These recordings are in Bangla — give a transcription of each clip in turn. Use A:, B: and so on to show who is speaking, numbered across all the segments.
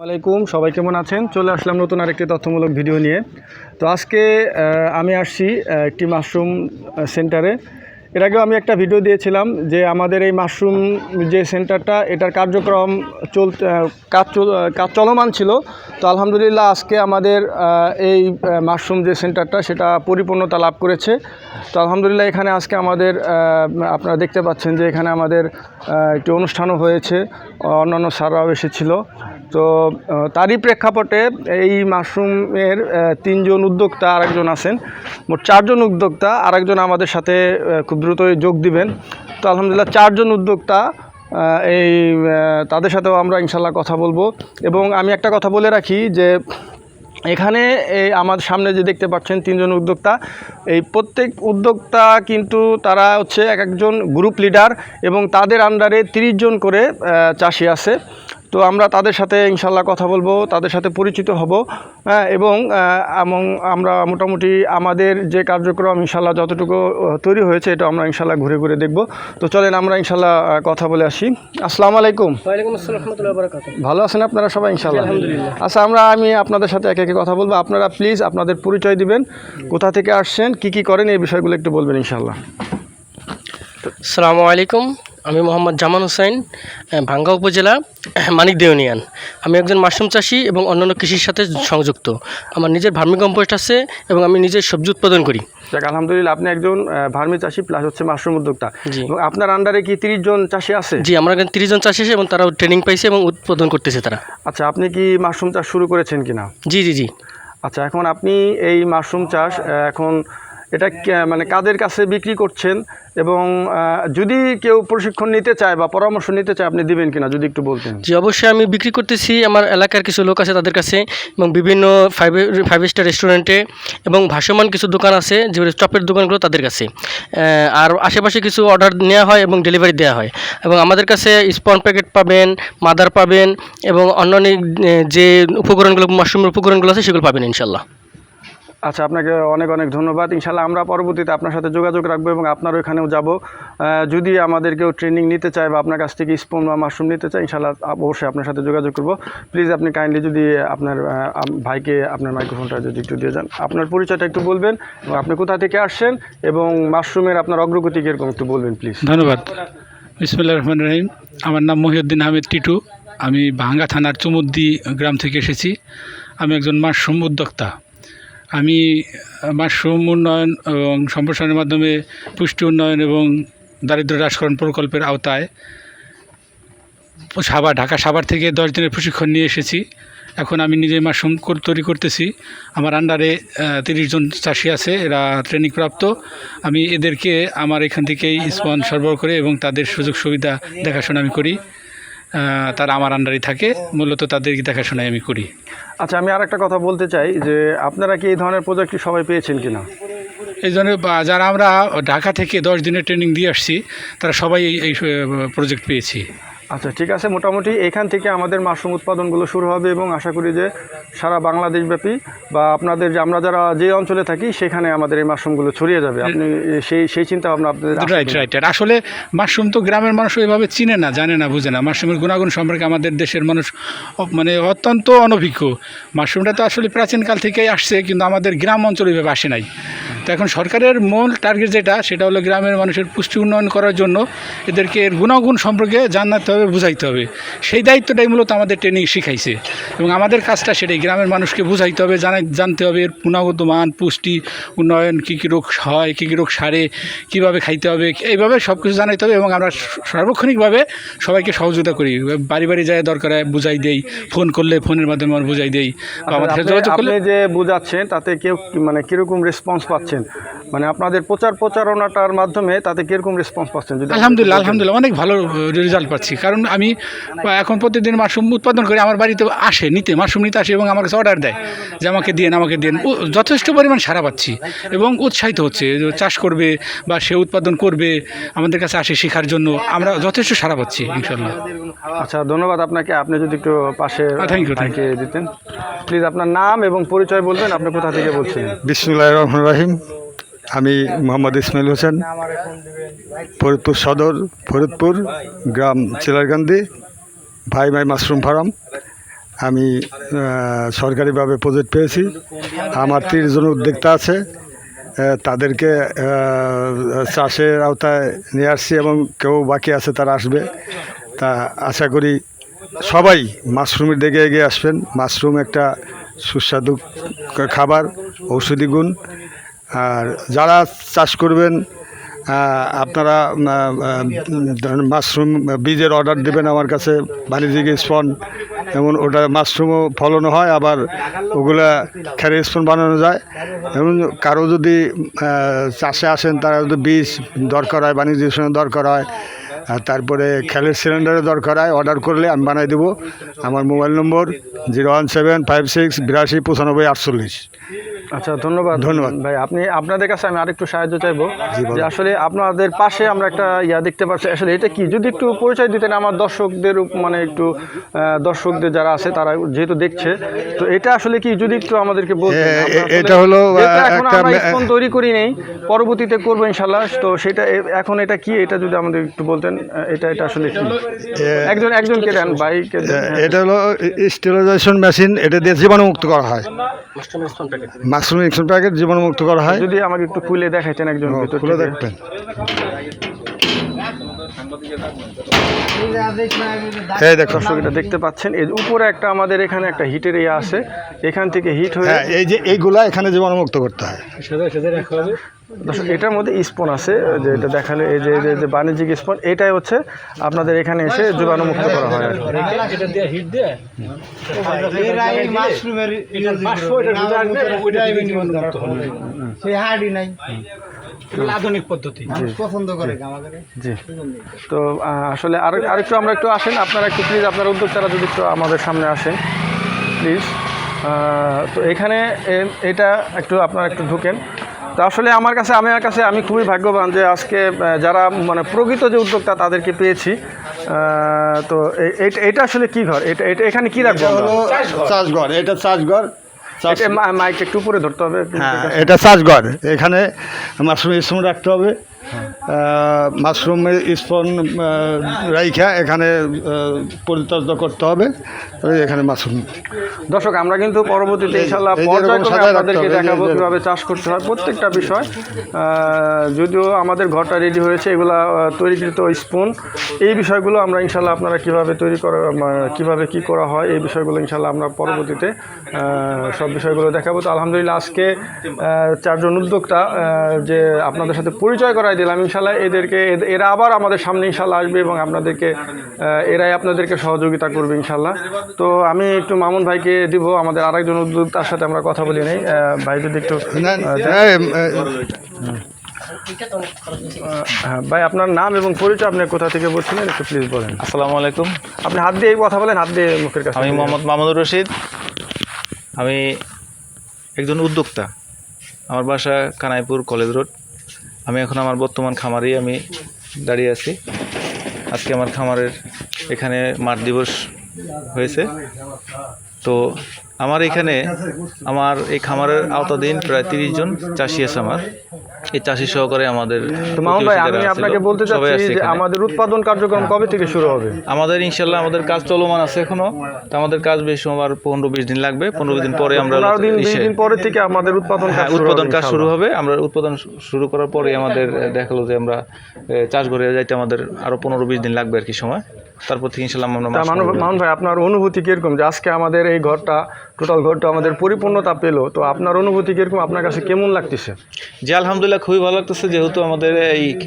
A: ওয়ালাইকুম সবাই কেমন আছেন? চলে আসলাম নতুন আরেকটি তথ্যমূলক ভিডিও নিয়ে। তো আজকে আমি আসছি একটি মাশরুম সেন্টারে। এর আগেও আমি একটা ভিডিও দিয়েছিলাম যে আমাদের এই মাশরুম যে সেন্টারটা, এটার কার্যক্রম চল কাজ কাজ চলমান ছিল। তো আলহামদুলিল্লাহ আজকে আমাদের এই মাশরুম যে সেন্টারটা, সেটা পরিপূর্ণতা লাভ করেছে। তো আলহামদুলিল্লাহ এখানে আজকে আমাদের আপনারা দেখতে পাচ্ছেন যে এখানে আমাদের একটি অনুষ্ঠানও হয়েছে, অন্যান্য স্যাররাও এসেছিল। তো তারই প্রেক্ষাপটে এই মাশরুমের তিনজন উদ্যোক্তা আরেকজন আছেন। মোট চারজন উদ্যোক্তা, আরেকজন আমাদের সাথে খুব দ্রুতই যোগ দিবেন। তো আলহামদুলিল্লাহ, চারজন উদ্যোক্তা এই তাদের সাথেও আমরা ইনশাল্লাহ কথা বলব। এবং আমি একটা কথা বলে রাখি যে এখানে এই আমার সামনে যে দেখতে পাচ্ছেন তিনজন উদ্যোক্তা, এই প্রত্যেক উদ্যোক্তা কিন্তু তারা হচ্ছে এক একজন গ্রুপ লিডার এবং তাদের আন্ডারে 30 জন করে চাষি আছে। তো আমরা তাদের সাথে ইনশাল্লাহ কথা বলব তাদের সাথে পরিচিত হব হ্যাঁ এবং এবং আমরা মোটামুটি আমাদের যে কার্যক্রম ইনশাল্লাহ যতটুকু তৈরি হয়েছে এটা আমরা ইনশাল্লাহ ঘুরে ঘুরে দেখব। তো চলেন আমরা ইনশাল্লাহ কথা বলে আসি। আসসালামু আলাইকুম। ভালো আছেন আপনারা সবাই ইনশাল্লাহ? আচ্ছা আমরা আমি আপনাদের সাথে একে একে কথা বলব। আপনারা প্লিজ আপনাদের পরিচয় দিবেন কোথা থেকে আসছেন কি কি করেন এই বিষয়গুলো একটু বলবেন ইনশাল্লাহ।
B: সালামু আলাইকুম। আমি মোহাম্মদ জামান হোসেন ভাঙ্গা উপজেলা মানিক ইউনিয়ন আমি একজন মাশরুম চাষি এবং অন্যান্য কৃষির সাথে সংযুক্ত। আমার নিজের ভার্মি কম্পোস্ট আছে এবং আমি নিজের সবজি উৎপাদন করি।
A: যাক আলহামদুলিল্লাহ আপনি একজন ভার্মি চাষি প্লাস হচ্ছে মাশরুম উদ্যোক্তা।
B: জি।
A: এবং আপনার আন্ডারে কি তিরিশ জন চাষি আছে?
B: জি আমার এখানে তিরিশ জন চাষি আছে এবং তারাও ট্রেনিং পাইছে এবং উৎপাদন করতেছে তারা।
A: আচ্ছা আপনি কি মাশরুম চাষ শুরু করেছেন কিনা?
B: জি জি জি।
A: আচ্ছা এখন আপনি এই মাশরুম চাষ এখন এটা মানে কাদের কাছে বিক্রি করছেন এবং যদি কেউ প্রশিক্ষণ নিতে চায় বা পরামর্শ নিতে চায়, আপনি দিবেন কিনা, যদি একটু বলতেন।
B: জি, অবশ্যই আমি বিক্রি করতেছি। আমার এলাকার কিছু লোক আছে তাদের কাছে এবং বিভিন্ন ফাইভ ফাইভ স্টার রেস্টুরেন্টে এবং ভাসমান কিছু দোকান আছে, যে চপের দোকানগুলো তাদের কাছে। আর আশেপাশে কিছু অর্ডার নেওয়া হয় এবং ডেলিভারি দেওয়া হয়। এবং আমাদের কাছে স্পন প্যাকেট পাবেন মাদার পাবেন এবং অন্যান্য যে উপকরণগুলো মাশরুমের উপকরণগুলো আছে, সেগুলো পাবেন ইনশাল্লাহ
A: আচ্ছা আপনাকে অনেক অনেক ধন্যবাদ। ইনশাল্লাহ আমরা পরবর্তীতে আপনার সাথে যোগাযোগ রাখব এবং আপনার ওখানেও যাব। যদি আমাদের কেউ ট্রেনিং নিতে চায় বা আপনার কাছ থেকে স্পন বা মাশরুম নিতে চায় ইনশাল্লাহ অবশ্যই আপনার সাথে যোগাযোগ করব। প্লিজ আপনি কাইন্ডলি যদি আপনার ভাইকে আপনার মাইক্রোফোনটা যদি একটু দিয়ে যান। আপনার পরিচয়টা একটু বলবেন এবং আপনি কোথা থেকে আসছেন এবং মাশরুমের আপনার অগ্রগতি কীরকম একটু বলবেন, প্লিজ।
C: ধন্যবাদ। বিসমুল্লাহ রহমান রহিম। আমার নাম মহিউদ্দিন আহমেদ টিটু। আমি ভাঙ্গা থানার চুমুদ্দি গ্রাম থেকে এসেছি। আমি একজন মাশরুম উদ্যোক্তা। আমি মাশরুম উন্নয়ন এবং সম্প্রসারণের মাধ্যমে পুষ্টি উন্নয়ন এবং দারিদ্র হ্রাসকরণ প্রকল্পের আওতায় সাভার, ঢাকা সাভার থেকে দশ দিনের প্রশিক্ষণ নিয়ে এসেছি। এখন আমি নিজে মাশরুম তৈরি করতেছি। আমার আন্ডারে তিরিশ জন চাষি আছে, এরা ট্রেনিং প্রাপ্ত। আমি এদেরকে আমার এখান থেকেই স্পন সরবরাহ করে এবং তাদের সুযোগ সুবিধা দেখাশোনা আমি করি। তারা আমার আন্ডারে থাকে। মূলত তাদেরকে দেখাশোনায় আমি করি।
A: আচ্ছা আমি আর একটা কথা বলতে চাই যে আপনারা কি এই ধরনের প্রজেক্টটি সবাই পেয়েছেন কি না
C: এই জন্য যারা আমরা ঢাকা থেকে দশ দিনের ট্রেনিং দিয়ে আসছি তারা সবাই এই প্রজেক্ট পেয়েছি।
A: আচ্ছা ঠিক আছে, মোটামুটি এখান থেকে আমাদের মাশরুম উৎপাদনগুলো শুরু হবে এবং আশা করি যে সারা বাংলাদেশব্যাপী বা আপনাদের যে, আমরা যারা যে অঞ্চলে থাকি, সেখানে আমাদের এই মাশরুমগুলো ছড়িয়ে যাবে। আপনি সেই সেই চিন্তা ভাবনা আপনাদের
C: রাইট? রাইট রাইট আসলে মাশরুম তো গ্রামের মানুষ ওইভাবে চিনে না, জানে না, বুঝে না। মাশরুমের গুণাগুণ সম্পর্কে আমাদের দেশের মানুষ মানে অত্যন্ত অনভিজ্ঞ। মাশরুমটা তো আসলে প্রাচীনকাল থেকেই আসছে, কিন্তু আমাদের গ্রাম অঞ্চল ওইভাবে আসে নাই। তো এখন সরকারের মূল টার্গেট যেটা, সেটা হলো গ্রামের মানুষের পুষ্টি উন্নয়ন করার জন্য এদেরকে এর গুণাগুণ সম্পর্কে জানাতে হবে বুঝাইতে হবে। সেই দায়িত্বটাই মূলত আমাদের ট্রেনিং শিখাইছে। এবং আমাদের কাজটা সেটাই গ্রামের মানুষকে বুঝাইতে হবে জানা জানতে হবে এর গুণাগত মান পুষ্টি উন্নয়ন কী কী রোগ হয় কী কী রোগ সারে কীভাবে খাইতে হবে এইভাবে সব কিছু জানাইতে হবে এবং আমরা সার্বক্ষণিকভাবে সবাইকে সহযোগিতা করি। বাড়ি বাড়ি যায় দরকার হয় বুঝাই দেই ফোন করলে ফোনের মাধ্যমে আমরা বুঝাই দেই বা আমাদের যোগাযোগ করলে
A: যে বুঝাচ্ছেন তাতে কেউ মানে কীরকম রেসপন্স পাচ্ছেন? মানে আপনাদের প্রচার প্রচারণাটার মাধ্যমে তাতে কীরকম রেসপন্স পাচ্ছেন? যদি
C: আলহামদুলিল্লাহ আলহামদুলিল্লাহ অনেক ভালো রেজাল্ট পাচ্ছি। কারণ আমি এখন প্রতিদিন মাশরুম উৎপাদন করে আমার বাড়িতে আসে নিতে মাশরুম নিতে আসে এবং আমার কাছে অর্ডার দেয় যে আমাকে দিন আমাকে দিন যথেষ্ট পরিমাণ সারা পাচ্ছি এবং উৎসাহিত হচ্ছে যে চাষ করবে বা সে উৎপাদন করবে আমাদের কাছে আসে শেখার জন্য আমরা যথেষ্ট সারা পাচ্ছি ইনশাল্লাহ
A: আচ্ছা ধন্যবাদ আপনাকে। আপনি যদি একটু পাশে
C: থ্যাংক ইউ থ্যাংক
A: ইউ দিতেন। প্লিজ আপনার নাম এবং পরিচয় বলবেন আপনি কোথা থেকে বলছেন?
D: বিসমুল্লাহ রহমান রাহিম। আমি মোহাম্মদ ইসমাইল হোসেন, ফরিদপুর সদর, ফরিদপুর গ্রাম চিলারকান্দি ভাই ভাই মাশরুম ফার্ম। আমি সরকারিভাবে প্রজেক্ট পেয়েছি। আমার তিরিশ জন উদ্যোক্তা আছে তাদেরকে চাষের আওতায় নিয়ে আসছি এবং কেউ বাকি আছে তারা আসবে। তা আশা করি সবাই মাশরুমের দিকে এগিয়ে আসবেন। মাশরুম একটা সুস্বাদু খাবার, ঔষধি গুণ। আর যারা চাষ করবেন আপনারা মাশরুম, বীজের অর্ডার দেবেন আমার কাছে, বাণিজ্যিক স্পন যেমন ওটা মাশরুমও ফলনও হয়, আবার ওগুলা খেরে স্পন বানানো যায়। এবং কারও যদি চাষে আসেন, তারা যদি বীজ দরকার হয় বাণিজ্যিক স্পনের দরকার হয়, আর তারপরে খেলের সিলিন্ডারের দরকার হয় অর্ডার করলে আমি বানাই দেবো। আমার mobile number zero one seven five six বিরাশি পঁচানব্বই আটচল্লিশ।
A: আচ্ছা ধন্যবাদ।
D: ধন্যবাদ।
A: ভাই আপনি আপনাদের কাছে আমি আরেকটু সাহায্য চাইব যে আসলে আপনাদের পাশে আমরা একটা ইয়া দেখতে পাচ্ছি। আসলে এটা কি? যদি একটু পরিচয় দিতেন আমার দর্শকদের মানে একটু দর্শকদের যারা আছে তারা যেহেতু দেখছে তো এটা আসলে কি? যদি একটু আমাদেরকে বলতেন আসলে-
D: এটা হলো,
A: এখন তৈরি করি নেই পরবর্তীতে করব ইনশাল্লাহ তো সেটা এখন এটা কি? এটা যদি আমাদের একটু বলতেন এটা এটা আসলে কি? একজন একজনকে দেন বাইকে।
D: এটা হলো স্টেরিলাইজেশন মেশিন এটা দিয়ে জীবাণুমুক্ত করা হয়। মাশরুম ইনজেকশন প্যাকেট জীবাণুমুক্ত করা হয়।
A: যদি আমাকে একটু খুলে দেখাইতেন একজন
D: ও,
A: ভিতর
D: খুলে দেখতেন এই দেখো।
A: এটা দেখতে পাচ্ছেন উপরে একটা আমাদের এখানে একটা হিটের ইয়ে আছে। এখান থেকে হিট হয়ে
D: হ্যাঁ এই যে এইগুলা এখানে জীবাণুমুক্ত করতে হয়।
A: দর্শক এটার মধ্যে স্পন আছে যে এটা দেখালে এই যে এই যে- বাণিজ্যিক স্পন এটাই হচ্ছে আপনাদের এখানে এসে জীবাণুমুক্ত করা হয়। আর কি।
C: আধুনিক পদ্ধতি।
A: জি। তো আসলে আর আরেকটু আমরা একটু আসেন আপনারা একটু প্লিজ আপনার উদ্যোক্তারা যদি একটু আমাদের সামনে আসেন প্লিজ তো এখানে এটা একটু আপনারা একটু ঢুকেন। তো আসলে আমার কাছে আমার কাছে আমি খুবই ভাগ্যবান যে আজকে যারা মানে প্রকৃত যে উদ্যোক্তা তাদেরকে পেয়েছি। তো এটা- আসলে কি ঘর? এটা এটা এখানে কি রাখব?
D: চাষঘর। এটা চাষঘর।
A: মাইক একটু উপরে ধরতে হবে।
D: হ্যাঁ এটা চাষঘর। এখানে মাশরুম স্পুন রাখতে হবে। মাশরুমের স্পন রাইখা এখানে পরিচর্যা করতে হবে। এখানে মাশরুম।
A: দর্শক আমরা কিন্তু পরবর্তীতে ইনশাল্লাহ আপনাদেরকে দেখাবো কীভাবে চাষ করতে হয়। প্রত্যেকটা বিষয় যদিও আমাদের ঘরটা রেডি হয়েছে এগুলা তৈরিকৃত স্পুন এই বিষয়গুলো আমরা ইনশাল্লাহ আপনারা কীভাবে তৈরি করা কীভাবে কি করা হয় এই বিষয়গুলো ইনশাল্লাহ আমরা পরবর্তীতে সব বিষয়গুলো দেখাবো। তো আলহামদুলিল্লাহ আজকে চারজন উদ্যোক্তা যে আপনাদের সাথে পরিচয় করাই দিলাম ইনশাল্লাহ এদেরকে এরা আবার আমাদের সামনে ইনশাল্লাহ আসবে এবং আপনাদেরকে এরাই আপনাদেরকে সহযোগিতা করবে ইনশাল্লাহ। তো আমি একটু মামুন ভাইকে দিব আমাদের আরেকজন উদ্যোক্তার সাথে আমরা কথা বলি নেই। ভাই যদি একটু হ্যাঁ ভাই আপনার নাম এবং পরিচয় আপনি কোথা থেকে বলছিলেন একটু প্লিজ বলেন।
E: আসসালামু আলাইকুম।
A: আপনি হাত দিয়ে কথা বলেন হাত দিয়ে মুখের কাছে
E: আমি মোহাম্মদ মাহমুদুর রশিদ। আমি একজন উদ্যোক্তা। আমার বাসা কানাইপুর কলেজ রোড। আমি এখন আমার বর্তমান খামারেই আমি দাঁড়িয়ে আছি। আজকে আমার খামারের এখানে মাঠ দিবস হয়েছে। তো আমার এখানে আমার এই খামারের আওতাধীন প্রায় তিরিশ জন চাষি আছে আমার। এই চাষি সহকারে আমাদের
A: আমি আপনাকে বলতে
E: সবাই
A: চাচ্ছি যে আমাদের উৎপাদন কার্যক্রম কবে থেকে শুরু হবে?
E: আমাদের ইনশাল্লাহ আমাদের কাজ চলমান আছে এখনও। তো আমাদের কাজ বেশ আমার পনেরো বিশ দিন লাগবে। পনেরো দিন পরে আমরা
A: দিন দিন পরে থেকে আমাদের উৎপাদন
E: হ্যাঁ উৎপাদন কাজ শুরু হবে। আমরা উৎপাদন শুরু করার পরে আমাদের দেখাল যে আমরা চাষ ঘরে যাইতে আমাদের আরও পনেরো বিশ দিন লাগবে আর কি সময়। তারপর থেকে ইনশাল্লাহ আমরা।
A: মামুন ভাই আপনার অনুভূতি কীরকম? যে আজকে আমাদের এই ঘরটা টোটাল ঘরটা আমাদের পরিপূর্ণতা পেল। তো আপনার অনুভূতি কীরকম? আপনার কাছে কেমন লাগতেছে?
E: যে আলহামদুলিল্লাহ খুবই ভালো লাগতেছে। যেহেতু আমাদের এই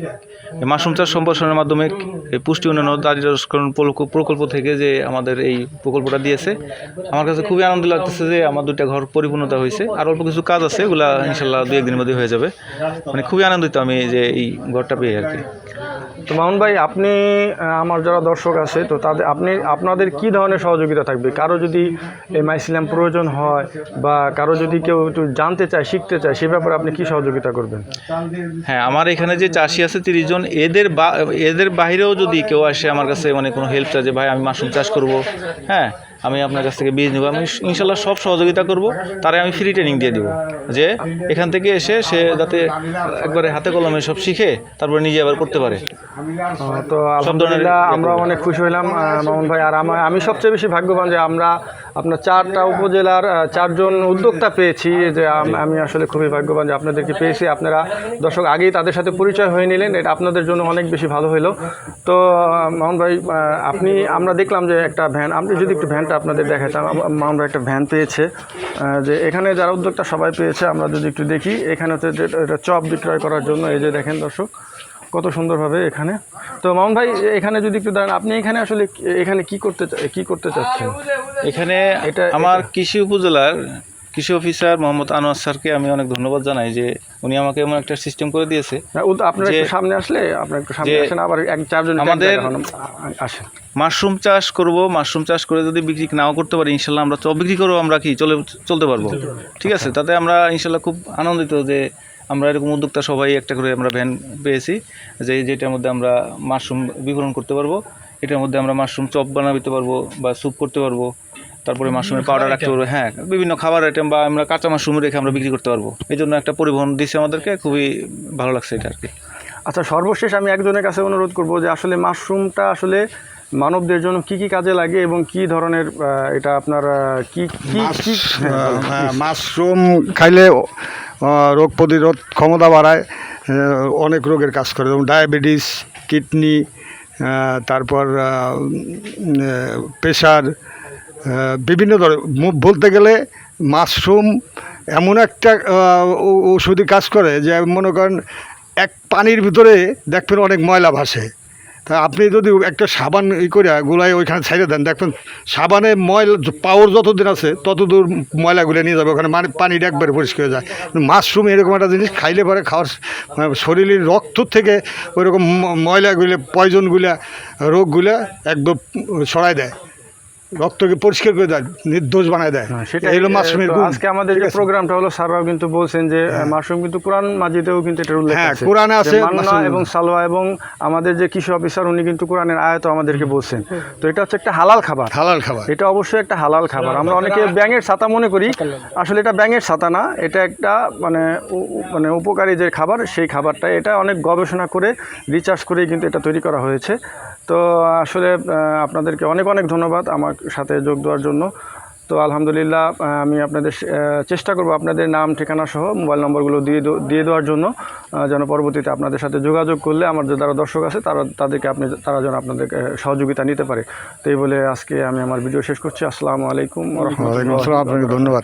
E: মাশরুম চাষ সম্প্রসারণের মাধ্যমে এই পুষ্টি উন্নয়ন ও দারিদ্রস্করণ প্রকল্প- প্রকল্প থেকে যে আমাদের এই প্রকল্পটা দিয়েছে আমার কাছে খুবই আনন্দ লাগতেছে যে আমার দুইটা ঘর পরিপূর্ণতা হয়েছে। আর অল্প কিছু কাজ আছে এগুলা ইনশাল্লাহ দু একদিনের মধ্যে হয়ে যাবে। মানে খুবই আনন্দিত আমি যে এই ঘরটা পেয়ে আর কি।
A: তো মামুন ভাই, আপনি আমার যারা দর্শক আছে, তো তাদের, আপনি, আপনাদের কি ধরনের সহযোগিতা থাকবে? কারও যদি এই মাইসিলাম প্রয়োজন হয় বা কারও যদি কেউ একটু জানতে চায়, শিখতে চায়, সে ব্যাপারে আপনি কি সহযোগিতা করবেন?
E: হ্যাঁ আমার এখানে যে চাষি আছে তিরিশ জন, এদের এদের বাইরেও যদি কেউ আসে আমার কাছে মানে কোনো হেল্প চায় যে, ভাই, আমি মাশরুম চাষ করব। হ্যাঁ আমি আপনার কাছ থেকে বীজ নেব। আমি ইনশাল্লাহ সব সহযোগিতা করব। তারে আমি ফ্রি ট্রেনিং দিয়ে দেবো। যে এখান থেকে এসে সে যাতে একবারে হাতে কলমে সব শিখে তারপরে নিজে আবার করতে পারে।
A: তো আলহামদুলিল্লাহ আমরা অনেক খুশি হলাম আহ, মামুন ভাই। আর আমার আমি সবচেয়ে বেশি ভাগ্যবান যে আমরা আপনার চারটা উপজেলার চারজন উদ্যোক্তা পেয়েছি যে আমি আসলে খুবই ভাগ্যবান যে আপনাদেরকে পেয়েছি। আপনারা দর্শক আগেই তাদের সাথে পরিচয় হয়ে নিলেন। এটা আপনাদের জন্য অনেক বেশি ভালো হলো তো মামুন ভাই আপনি আমরা দেখলাম যে একটা ভ্যান আপনি যদি একটু ভ্যানটা আপনাদের দেখাতাম আমরা একটা ভ্যান পেয়েছে। যে এখানে যারা উদ্যোক্তা সবাই পেয়েছে আমরা যদি একটু দেখি এখানে হচ্ছে যে এটা চপ বিক্রয় করার জন্য এই যে দেখেন দর্শক কত সুন্দরভাবে এখানে। তো মামুন ভাই এখানে যদি একটু দাঁড়ান আপনি এখানে আসলে এখানে কি করতে কি করতে চাচ্ছেন?
E: এখানে
A: এটা-
E: আমার কৃষি উপজেলার কৃষি অফিসার মোহাম্মদ আনোয়ার স্যারকে আমি অনেক ধন্যবাদ জানাই যে উনি আমাকে এমন একটা সিস্টেম করে দিয়েছে
A: আপনারা সামনে আসলে আপনারা একটু সামনে আসেন আবার এক চারজন
E: আমাদের-
A: আসেন।
E: মাশরুম চাষ করব মাশরুম চাষ করে যদি বিক্রি নাও করতে পারি ইনশাল্লাহ আমরা বিক্রি করব আমরা কি চলে চলতে পারব? ঠিক আছে তাতে আমরা ইনশাল্লাহ খুব আনন্দিত যে আমরা এরকম উদ্যোক্তা সবাই একটা করে আমরা ভ্যান পেয়েছি যে যেটার মধ্যে আমরা মাশরুম বিতরণ করতে পারব। এটার মধ্যে আমরা মাশরুম চপ বানাতে পারব বা স্যুপ করতে পারব। তারপরে মাশরুমের পাউডার রাখতে পারব হ্যাঁ বিভিন্ন খাবার আইটেম বা আমরা কাঁচা মাশরুম রেখে আমরা বিক্রি করতে পারব। এই জন্য একটা পরিবহন দিচ্ছে আমাদেরকে খুবই ভালো লাগছে এটা আর কি
A: আচ্ছা সর্বশেষ আমি একজনের কাছে অনুরোধ করব যে আসলে মাশরুমটা আসলে মানবদের জন্য কি কি কাজে লাগে এবং কি ধরনের এটা আপনার কি কি কি হ্যাঁ।
D: মাশরুম খাইলে রোগ প্রতিরোধ ক্ষমতা বাড়ায় অনেক রোগের কাজ করে যেমন ডায়াবেটিস কিডনি তারপর প্রেশার বিভিন্ন ধরনের বলতে গেলে মাশরুম এমন একটা ওষুধি কাজ করে যে মনে করেন এক পানির ভিতরে দেখবেন অনেক ময়লা ভাসে। তা আপনি যদি একটা সাবান ই করে গুলাই ওইখানে ছেড়ে দেন, দেখবেন সাবানে ময়লা পাওয়ার যতদিন আছে, ততদূর ময়লাগুলো নিয়ে যাবে। ওখানে মানে পানিটা একবারে পরিষ্কার হয়ে যায়। মাশরুম এরকম একটা জিনিস খাইলে পরে খাওয়ার মানে শরীরের রক্ত থেকে ওইরকম রকম ময়লাগুলো পয়জনগুলা রোগগুলা একদম সরাই দেয়। রক্তকে পরিষ্কার করে দেয় নির্দোষ বানায় দেয়।
A: হ্যাঁ, সেটা
D: হলো মাশরুমের গুণ।
A: আজকে আমাদের যে প্রোগ্রামটা হলো স্যাররাও কিন্তু বলছেন যে মাশরুম কিন্তু কোরআন মাজিদেও কিন্তু এটা উল্লেখ
D: হ্যাঁ,
A: আছে।
D: কোরআনে আছে
A: মান্না এবং সালোয়া এবং আমাদের যে কৃষি অফিসার উনি কিন্তু কোরআনের আয়াত আমাদেরকে বলছেন। তো এটা হচ্ছে একটা হালাল খাবার।
D: হালাল খাবার।
A: এটা অবশ্যই একটা হালাল খাবার। আমরা অনেকে ব্যাঙের ছাতা মনে করি। আসলে এটা ব্যাঙের ছাতা না এটা একটা মানে মানে উপকারী যে খাবার সেই খাবারটা এটা অনেক গবেষণা করে রিচার্জ করেই কিন্তু এটা তৈরি করা হয়েছে। তো আসলে আপনাদেরকে অনেক অনেক ধন্যবাদ। আমার সাথে যোগ দেওয়ার জন্য। তো আলহামদুলিল্লাহ আমি আপনাদের চেষ্টা করব আপনাদের নাম ঠিকানা সহ মোবাইল নম্বরগুলো দিয়ে দিয়ে দেওয়ার জন্য। যেন পরবর্তীতে আপনাদের সাথে যোগাযোগ করলে আমার যে যারা দর্শক আছে তারা তাদেরকে আপনি তারা যেন আপনাদের সহযোগিতা নিতে পারে। তো এই বলে আজকে আমি আমার ভিডিও শেষ করছি। আসসালামু আলাইকুম
D: আপনাকে ধন্যবাদ।